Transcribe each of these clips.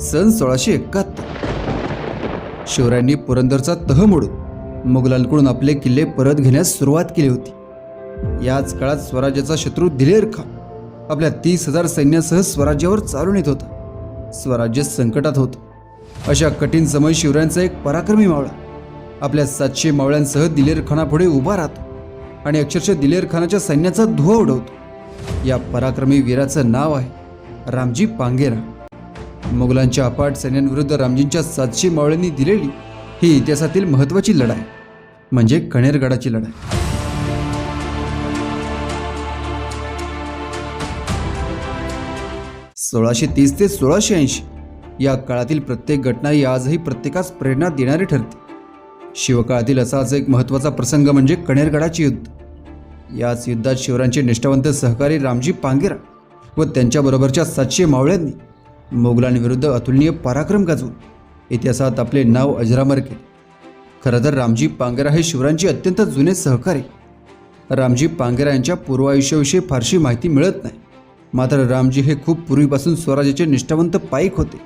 सन सोळाशे एकाहत्तर. शिवरायांनी पुरंदरचा तह मोडून मुघलांकडून आपले किल्ले परत घेण्यास सुरुवात केली होती. याच काळात स्वराज्याचा शत्रू दिलेर खान आपल्या तीस हजार सैन्यासह स्वराज्यावर चालून येत होता. स्वराज्य संकटात होतं. अशा कठीण समय शिवरायांचा एक पराक्रमी मावळा आपल्या सातशे मावळ्यांसह दिलेर खानापुढे उभा राहतो आणि अक्षरशः दिलेर खानाच्या सैन्याचा धुवा उडवतो. या पराक्रमी वीराचं नाव आहे रामजी पांगेरा मुघलांच्या अपाट सैन्यांविरुद्ध रामजींच्या सातशे मावळ्यांनी दिलेली ही इतिहासातील महत्त्वाची लढाई म्हणजे कणेरगडाची लढाई. सोळाशे तीस ते सोळाशे ऐंशी या काळातील प्रत्येक घटना ही आजही प्रत्येकास प्रेरणा देणारी ठरते. शिवकाळातील असाच एक महत्त्वाचा प्रसंग म्हणजे कणेरगडाचे युद्ध. याच युद्धात शिवरायांचे निष्ठावंत सहकारी रामजी पांगेरा व त्यांच्याबरोबरच्या सातशे मावळ्यांनी मोगलांविरुद्ध अतुलनीय पराक्रम गाजवून इतिहासात आपले नाव अजरामर केले. खरं तर रामजी पांगेरा हे शिवरायांचे अत्यंत जुने सहकारी. रामजी पांगेरा यांच्या पूर्वायुष्याविषयी फारशी माहिती मिळत नाही. मात्र रामजी हे खूप पूर्वीपासून स्वराज्याचे निष्ठावंत पाईक होते.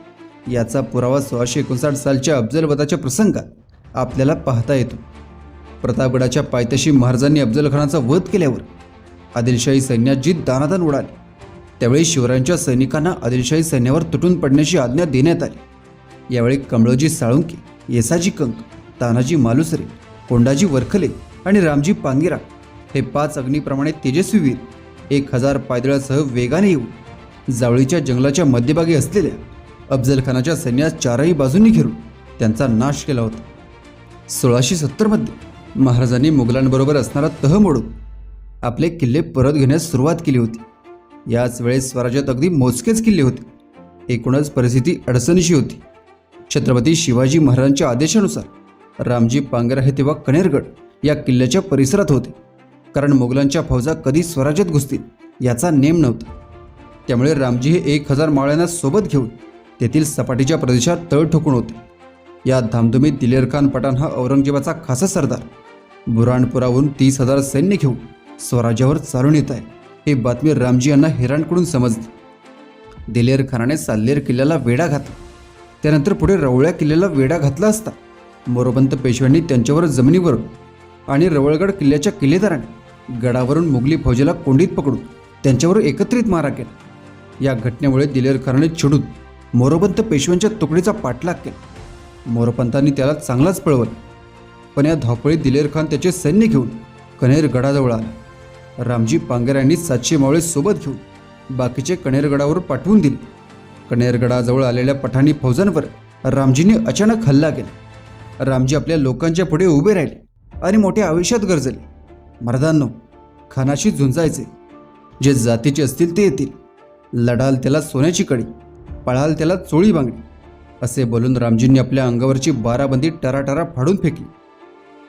याचा पुरावा सोळाशे एकोणसाठ सालच्या अफजलवदाच्या प्रसंगात आपल्याला पाहता येतो. प्रतापगडाच्या पायथ्याशी महाराजांनी अफजल खानाचा वध केल्यावर आदिलशाही सैन्यात जी दानादान उडाली त्यावेळी शिवरायांच्या सैनिकांना आदिलशाही सैन्यावर तुटून पडण्याची आज्ञा देण्यात आली. यावेळी कमळोजी साळुंके येसाजी कंक तानाजी मालुसरे कोंडाजी वरखले आणि रामजी पांगिरा हे पाच अग्निप्रमाणे तेजस्वी वीर एक हजार पायदळासह वेगाने येऊन जावळीच्या जंगलाच्या मध्यभागी असलेल्या अफजलखानाच्या सैन्यास चारही बाजूंनी घेरून त्यांचा नाश केला होता. सोळाशे सत्तरमध्ये महाराजांनी मुघलांबरोबर असणारा तह मोडून आपले किल्ले परत घेण्यास सुरुवात केली होती. याच वेळेस स्वराज्यात अगदी मोजकेच किल्ले होते. एकूणच परिस्थिती अडचणीशी होती. छत्रपती शिवाजी महाराजांच्या आदेशानुसार रामजी पांगरा हे तेव्हा कणेरगड या किल्ल्याच्या परिसरात होते. कारण मोगलांच्या फौजा कधी स्वराज्यात घुसतील याचा नेम नव्हता. त्यामुळे रामजी हे एक हजार माळ्यांना सोबत घेऊन तेथील सपाटीच्या प्रदेशात तळ ठोकून होते. या धामधुमीत दिलेर खान पठाण हा औरंगजेबाचा खासा सरदार. बुराणपुरावरून तीस हजार सैन्य घेऊन स्वराज्यावर चालून येत आहे. ही बातमी रामजी यांना हेरांकडून समजली. दिलेर खानाने साल्लेर किल्ल्याला वेढा घातला. त्यानंतर पुढे रवळ्या किल्ल्याला वेढा घातला असता. मोरोपंत पेशव्यांनी त्यांच्यावर जमिनीवर आणि रवळगड किल्ल्याच्या किल्लेदाराने गडावरून मुघली फौजेला कोंडीत पकडून त्यांच्यावर एकत्रित मारा केला. या घटनेमुळे दिलेर खानाने चिडून मोरोपंत पेशव्यांच्या तुकडीचा पाठलाग केला. मोरोपंतांनी त्याला चांगलाच पळवलं. पण या धावपळीत दिलेर खान त्याचे सैन्य घेऊन कनेर गडाजवळ आला. रामजी पांगऱ्यांनी सातशे मावळे सोबत घेऊन बाकीचे कणेरगडावर पाठवून दिले. कणेरगडाजवळ आलेल्या पठाणी फौजांवर रामजीने अचानक हल्ला केला. रामजी आपल्या लोकांच्या पुढे उभे राहिले आणि मोठ्या आयुष्यात गरजले. मर्दांनो खानाशी झुंजायचे. जे जातीचे असतील ते येतील. लढाल त्याला सोन्याची कडी पळाल त्याला चोळी बांगडी असे बोलून रामजींनी आपल्या अंगावरची बाराबंदी टराटरा फाडून फेकली.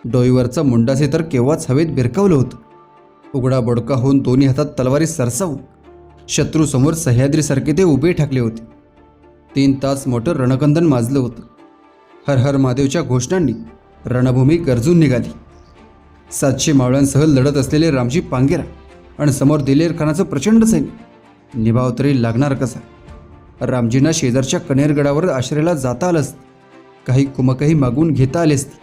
डोईवरचा मुंडासे तर केव्हाच हवेत भिरकावलं होतं. उघडा बोडका होऊन दोन्ही हातात तलवारी सरसावून शत्रूसमोर सह्याद्रीसारखे ते उभे ठाकले होते. तीन तास मोठं रणकंदन माजलं होतं. हर हर महादेवच्या घोषणांनी रणभूमी गरजून निघाली. सातशे मावळ्यांसह लढत असलेले रामजी पांगेरा आणि समोर दिलेर खानाचं प्रचंड सैन्य. निभाव तरी लागणार कसा? रामजींना शेजारच्या कणेरगडावर आश्रयाला जाता आलं असतं. काही कुमकही मागून घेता आले असते.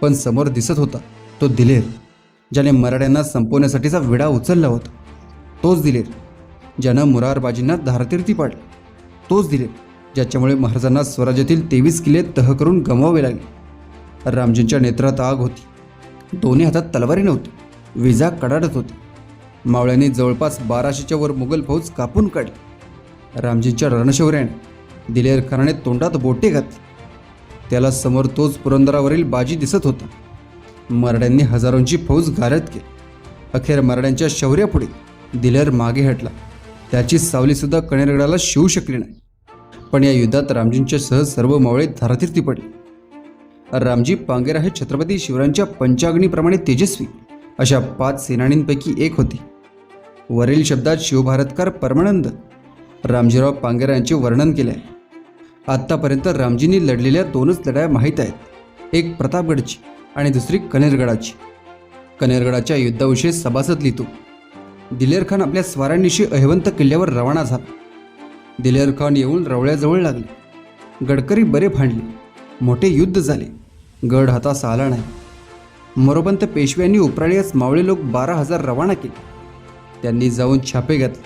पण समोर दिसत होता तो दिलेर. ज्याने मराठ्यांना संपवण्यासाठीचा विडा उचलला होता. तोच दिलेर ज्यानं मुरारबाजींना धारतीर्थी पाडली. तोच दिलेर ज्याच्यामुळे महाराजांना स्वराज्यातील तेवीस किल्ले तह करून गमवावे लागले. रामजींच्या नेत्रात आग होती. दोन्ही हातात तलवारी नव्हती. विजा कडाडत होती. मावळ्यांनी जवळपास बाराशेच्या वर मुघल फौज कापून काढली. रामजींच्या रणशौर्याने दिलेर खानाने तोंडात बोटे घातली. त्याला समोर तोच पुरंदरावरील बाजी दिसत होता. मराड्यांनी हजारोंची फौज गारद केली. अखेर मराड्यांच्या शौर्यापुढे दिलेर मागे हटला. त्याची सावलीसुद्धा कणेरगडाला शिवू शकली नाही. पण या युद्धात रामजींच्या सह सर्व मावळे धारातीर्थी पडले रामजी पांगेरा हे छत्रपती शिवरायांच्या पंचाग्नीप्रमाणे तेजस्वी अशा पाच सेनानींपैकी एक होते. वरील शब्दात शिवभारतकार परमानंद रामजीराव पांगेरा यांचे वर्णन केले आहे आत्तापर्यंत रामजींनी लढलेल्या दोनच लढाया माहीत आहेत. एक प्रतापगडची आणि दुसरी कनेरगडाची. कनेरगडाच्या युद्धाविषयी सभासद लिहितो. दिलेर खान आपल्या स्वारांनिशी अहिवंत किल्ल्यावर रवाना झाला. दिलेर खान येऊन रवळ्याजवळ लागले. गडकरी बरे भांडले. मोठे युद्ध झाले. गड हातास आला नाही. मोरोपंत पेशव्यांनी उपराळीस मावळे लोक बारा हजार रवाना केले. त्यांनी जाऊन छापे घातले.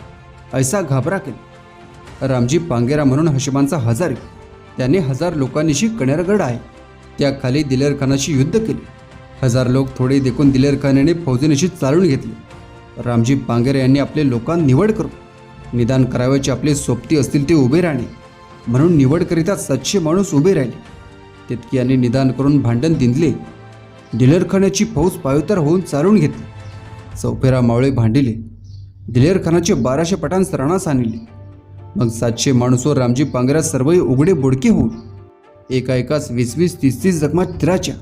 ऐसा घाबरा केला. रामजी पांगेरा म्हणून हशिबांचा हजारी. त्याने हजार लोकांनीशी कणेरगड आहे. त्याखाली दिलेर खानाशी युद्ध केले. हजार लोक थोडे देखून दिलेर खानाने फौजेनिशी चालून घेतले. रामजी पांगेरे यांनी आपले लोकां निवड करून निदान करावयाचे आपले सोबती असतील ते उभे राहणे. म्हणून निवडकरिता सातशे माणूस उभे राहिले. तितकी यांनी निदान करून भांडण दिंदले. दिलेरखानाची फौज पायोतर होऊन चालून घेतली. चौफेरा मावळे भांडिले. दिलेरखानाचे बाराशे पठाण सरणास आणले. मग सातशे माणूसवर रामजी पांगरा सर्वही उघडे बोडके होऊन एका एकाच वीस वीस तीस तीस जखमा तिराच्या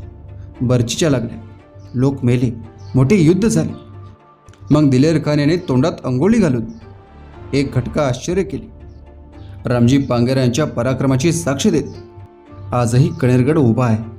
बर्चीच्या लागल्या. लोक मेले. मोठे युद्ध झाले. मग दिलेर खान याने तोंडात अंघोळी घालून एक घटका आश्चर्य केले. रामजी पांगेऱ्यांच्या पराक्रमाची साक्ष देत आजही कणेरगड उभा आहे.